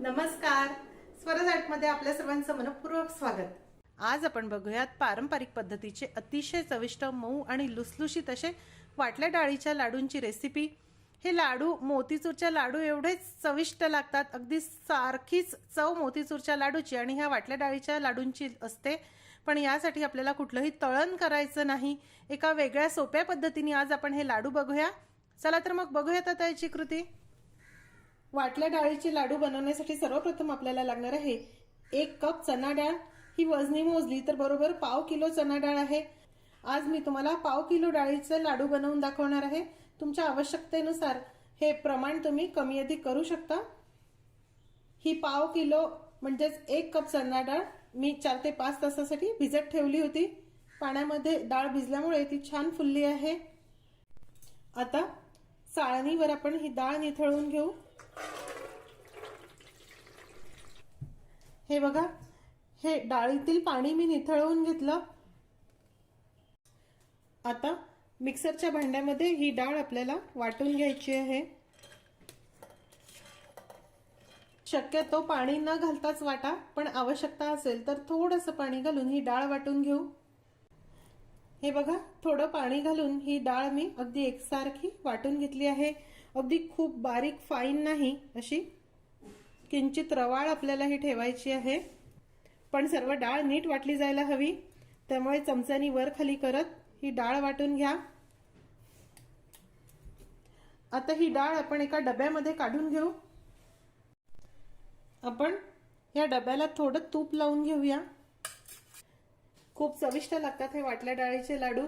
नमस्कार. स्वरजाटमध्ये आपल्या सर्वांचं मनपूर्वक स्वागत. आज आपण बघूयात पारंपरिक पद्धतीचे अतिशय चविष्ट मऊ आणि लुसलुशीत असे वाटल्या डाळीच्या लाडूंची रेसिपी हे लाडू मोतीचूरच्या लाडू एवढेच चविष्ट लागतात अगदी सारखीच चव मोतीचूरच्या लाडूची आणि ह्या वाटल्या डाळीच्या लाडूंची असते. पण यासाठी आपल्याला कुठलंही तळण करायचं नाही. एका वेगळ्या सोप्या पद्धतीने आज आपण हे लाडू बघूया. चला तर मग बघूयात आता याची कृती. वाटल्या डाळीचे लाडू बनवण्यासाठी सर्वप्रथम आपल्याला लागणार आहे एक कप चना डाळ. ही वजनी मोजली तर बरोबर पाव किलो चना डाळ आहे. आज मी तुम्हाला पाव किलो डाळीचे लाडू बनवून दाखवणार आहे. तुमच्या आवश्यकतेनुसार हे प्रमाण तुम्ही कमी अधिक करू शकता. ही पाव किलो म्हणजेच एक कप चना डाळ मी चार ते पाच तासासाठी भिजत ठेवली होती. पाण्यामध्ये डाळ भिजल्यामुळे ती छान फुलली आहे. आता चाळणीवर आपण ही डाळ निथळून घेऊ. हे बघा हे डाळीतील पाणी मी निथळवून घेतलं. आता मिक्सरच्या भांड्यामध्ये ही डाळ आपल्याला वाटून घ्यायची आहे. शक्यतो पाणी न घालताच वाटा पण आवश्यकता असेल तर थोडंसं पाणी घालून ही डाळ वाटून घेऊ. हे बघा थोडं पाणी घालून ही डाळ मी अगदी एकसारखी वाटून घेतली आहे. अगदी खूप बारीक फाईन नाही अशी. किंचित रवाळ आपल्याला ही ठेवायची आहे. पण सर्व डाळ नीट वाटली जायला हवी. त्यामुळे चमच्यानी वर खाली करत ही डाळ वाटून घ्या. आता ही डाळ आपण एका डब्यामध्ये काढून घेऊ. आपण या डब्याला थोडं तूप लावून घेऊया. खूप चविष्ट लागतात हे वाटल्या डाळीचे लाडू.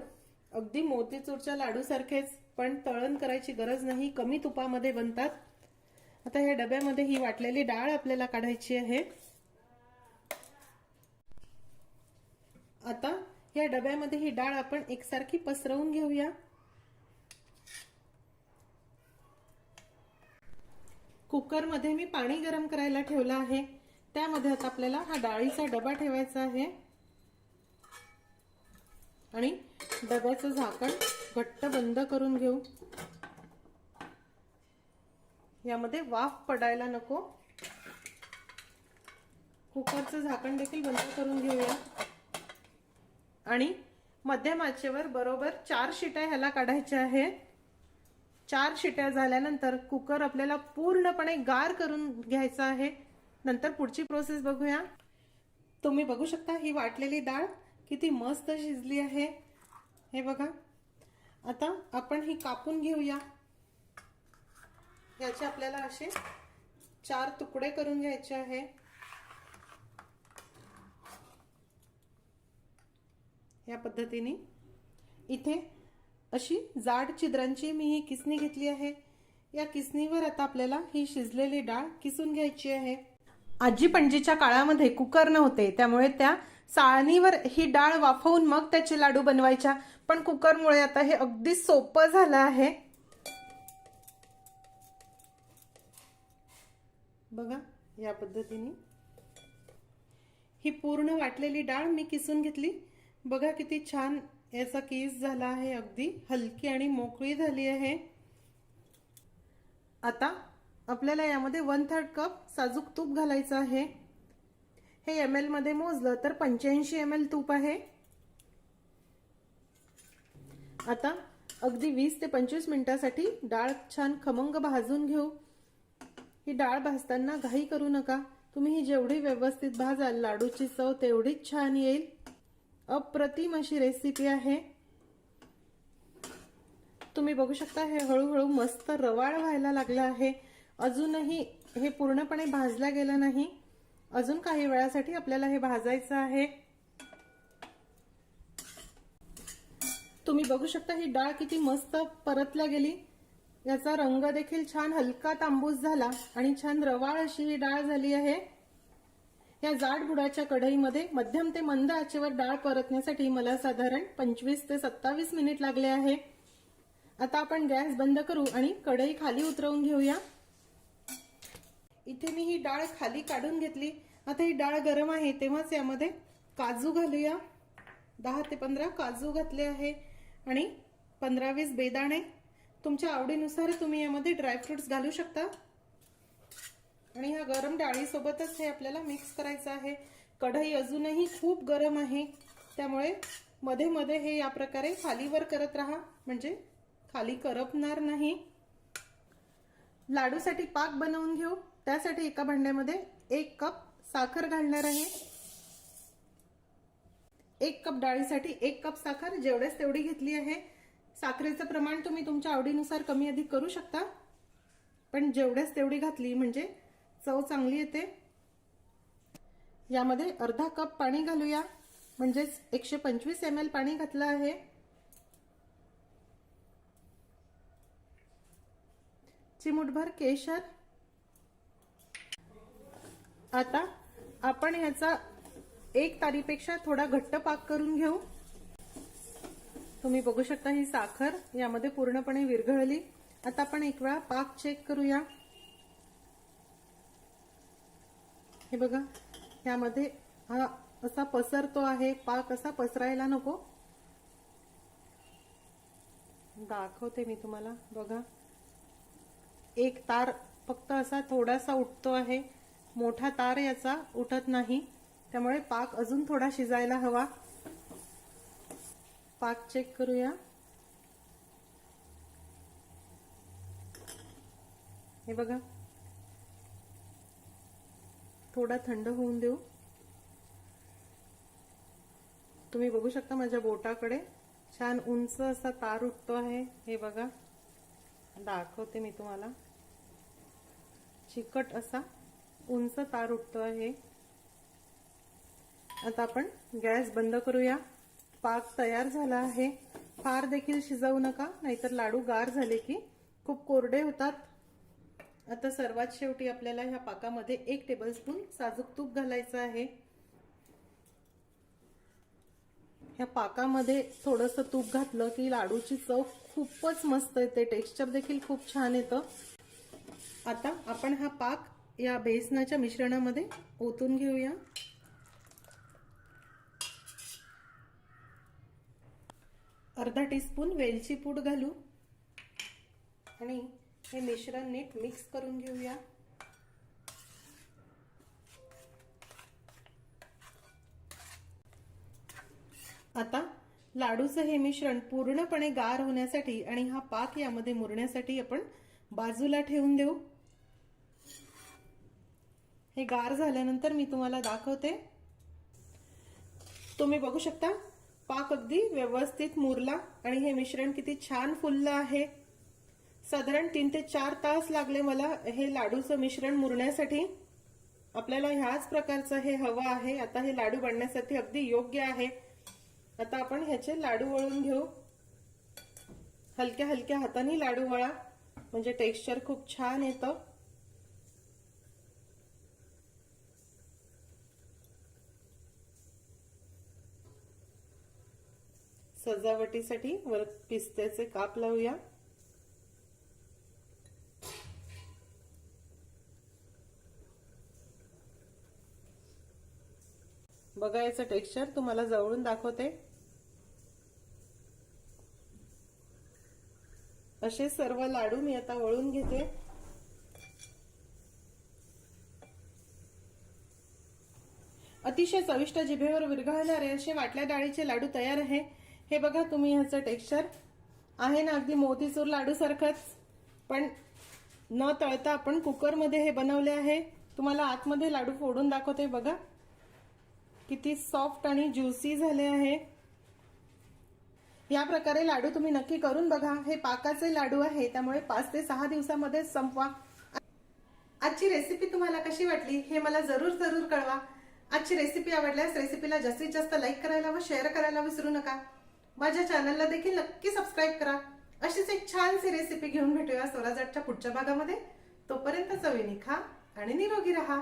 अगदी मोतीचूरच्या लाडूसारखेच. पण तळण करायची गरज नाही कमी तुपामध्ये बनतात. आता या डब्यामध्ये ही वाटलेली डाळ आपल्याला काढायची आहे. आता या डब्यामध्ये ही डाळ आपण एकसारखी पसरवून घेऊया. कुकरमध्ये मी पाणी गरम करायला ठेवलं आहे. त्यामध्ये आता आपल्याला हा डाळीचा डबा ठेवायचा आहे. आणि डब्याचं झाकण घट्ट बंद करून घेऊ. यामध्ये वाफ पडायला नको. कुकरचं झाकण देखील बंद करून घेऊया. आणि मध्यम आचेवर बरोबर चार शिट्या ह्याला काढायच्या आहे. चार शिट्या झाल्यानंतर कुकर आपल्याला पूर्णपणे गार करून घ्यायचा आहे. नंतर पुढची प्रोसेस बघूया. तुम्ही बघू शकता ही वाटलेली डाळ किती मस्त शिजली आहे. हे बघा. आता आपण ही कापून घेऊया. याचे आपल्याला असे चार तुकडे करून घ्यायचे आहे. या पद्धतीने. इथे अशी जाड छिद्रांची मी ही किसणी घेतली आहे. या किसणीवर आता आपल्याला ही शिजलेली डाळ किसून घ्यायची आहे. आजी पणजीच्या काळामध्ये कुकर नव्हते त्यामुळे त्या चाळणीवर ही डाळ वाफवून मग त्याचे लाडू बनवायच्या. पण कुकरमुळे आता हे अगदी सोपं झालं आहे. बघा या पद्धतीने. ही पूर्ण वाटलेली डाळ मी किसून घेतली. बघा किती छान याचा केस झाला आहे अगदी. हलकी आणि मोकळी झाली आहे. आता आपल्याला यामध्ये वन थर्ड कप साजूक तूप घालायचं आहे. हे एम एलमध्ये मोजलं तर पंच्याऐंशी एम एल तूप आहे. आता अगदी वीस ते पंचवीस मिनिटासाठी डाळ छान खमंग भाजून घेऊ. ही डाळ भाजताना घाई करू नका. तुम्ही ही जेवढी व्यवस्थित भाजाल लाडूची चव तेवढीच छान येईल. अप्रतिम अशी रेसिपी आहे. तुम्ही बघू शकता हे हळूहळू मस्त रवाळ व्हायला लागलं आहे. अजूनही हे पूर्णपणे भाजलं गेलं नाही. अजून काही वेळासाठी आपल्याला हे भाजायचं आहे. तुम्ही बघू शकता ही डाळ किती मस्त परतल्या गेली. याचा रंग देखील छान हलका तांबूस झाला आणि छान रवाळ अशी ही डाळ झाली आहे. या जाड बुडाच्या कढईमध्ये मध्यम ते मंद आचेवर डाळ परतण्यासाठी मला साधारण पंचवीस ते सत्तावीस मिनिट लागले आहे. आता आपण गॅस बंद करू आणि कढई खाली उतरवून घेऊया. इथे मी ही डाळ खाली काढून घेतली. आता ही डाळ गरम आहे तेव्हाच यामध्ये काजू घालूया. दहा ते पंधरा काजू घातले आहे. आणि पंधरा वीस बेदाणे तुमच्या आवडीनुसार तुम्ही यामध्ये ड्रायफ्रुट्स घालू शकता. आणि हा गरम डाळीसोबतच हे आपल्याला मिक्स करायचं आहे. कढई अजूनही खूप गरम आहे. त्यामुळे मध्ये मध्ये हे या प्रकारे खालीवर करत राहा. म्हणजे खाली करपणार नाही. लाडूसाठी पाक बनवून घेऊ. त्यासाठी एका भांड्यामध्ये एक कप साखर घालणार आहे. एक कप डाळीसाठी एक कप साखर जेवढ्याच तेवढी घेतली आहे. साखरेचं प्रमाण तुम्ही तुमच्या आवडीनुसार कमी अधिक करू शकता. पण जेवढ्याच तेवढी घातली म्हणजे चव चांगली येते. यामध्ये अर्धा कप पाणी घालूया. म्हणजेच एकशे पंचवीस एम एल पाणी घातलं आहे. चिमूटभर केशर. आता आपण ह्याचा एक तारीपेक्षा थोडा घट्ट पाक करून घेऊ. तुम्ही बघू शकता ही साखर यामध्ये पूर्णपणे विरघळली. आता आपण एक वेळा पाक चेक करूया. हे बघा यामध्ये हा असा पसरतो आहे. पाक असा पसरायला नको. दाखवते मी तुम्हाला. बघा एक तार फक्त असा थोडासा उठतो आहे. मोठा तार याचा उठत नाही. त्यामुळे पाक अजून थोडा शिजायला हवा. पाक चेक करूया. हे बघा. थोडा थंड होऊन देऊ. तुम्ही बघू शकता माझ्या बोटाकडे. छान उंच असा तार उठतो आहे. हे बघा. दाखवते मी तुम्हाला. चिकट असा उंच तार उठतो आहे. आता आपण गॅस बंद करूया. पाक तयार झाला आहे. फार देखील शिजवू नका नाहीतर लाडू गार झाले की खूप कोरडे होतात. आता सर्वात शेवटी आपल्याला ह्या पाकामध्ये एक टेबलस्पून साजूक तूप घालायचं आहे. ह्या पाकामध्ये थोडंसं तूप घातलं की लाडूची चव खूपच मस्त येते. टेक्स्चर देखील खूप छान येतं. आता आपण हा पाक या बेसनाच्या मिश्रणामध्ये ओतून घेऊया. अर्धा टीस्पून वेलची पूड घालू. आणि हे मिश्रण नीट मिक्स करून घेऊया. आता लाडूचं हे मिश्रण पूर्णपणे गार होण्यासाठी आणि हा पाक यामध्ये मुरण्यासाठी आपण बाजूला ठेवून देऊ. हे गार झाल्यानंतर मी तुम्हाला दाखवते. तुम्ही बघू शकता? पाक अगदी व्यवस्थित मुरला आणि हे मिश्रण किती छान फुललं आहे. साधारण तीन ते चार तास लागले मला हे लाडूचं मिश्रण मुरण्यासाठी. आपल्याला ह्याच प्रकारचं हे हवं आहे. आता हे लाडू बनण्यासाठी अगदी योग्य आहे. आता आपण ह्याचे लाडू वळून घेऊ. हलक्या हलक्या हाताने लाडू वळा. म्हणजे टेक्स्चर खूप छान येतं. सजावटीसाठी वर पिस्त्याचे काप लावूया. बघा याचं टेक्स्चर तुम्हाला जवळून दाखवते. असे सर्व लाडू मी आता वळून घेते. अतिशय चविष्ट जिभेवर विरघळणारे असे वाटल्या डाळीचे लाडू तयार आहे. हे बघा तुम्ही ह्याचं टेक्स्चर. आहे ना अगदी मोतीचूर लाडूसारखंच. पण न तळता आपण कुकरमध्ये हे बनवले आहे. तुम्हाला आतमध्ये लाडू फोडून दाखवते बघा. किती सॉफ्ट आणि ज्युसी झाले आहे. या प्रकारे लाडू तुम्ही नक्की करून बघा. हे पाकाचे लाडू आहे त्यामुळे पाच ते सहा दिवसामध्ये संपवा. आजची रेसिपी तुम्हाला कशी वाटली हे मला जरूर जरूर कळवा. आजची रेसिपी आवडल्यास रेसिपीला जास्तीत जास्त लाईक करायला व शेअर करायला विसरू नका. माझ्या चॅनलला देखील नक्की सबस्क्राईब करा. अशीच एक छानशी रेसिपी घेऊन भेटूया स्वराजाटच्या पुढच्या भागामध्ये. तोपर्यंत चवीने खा आणि निरोगी राहा.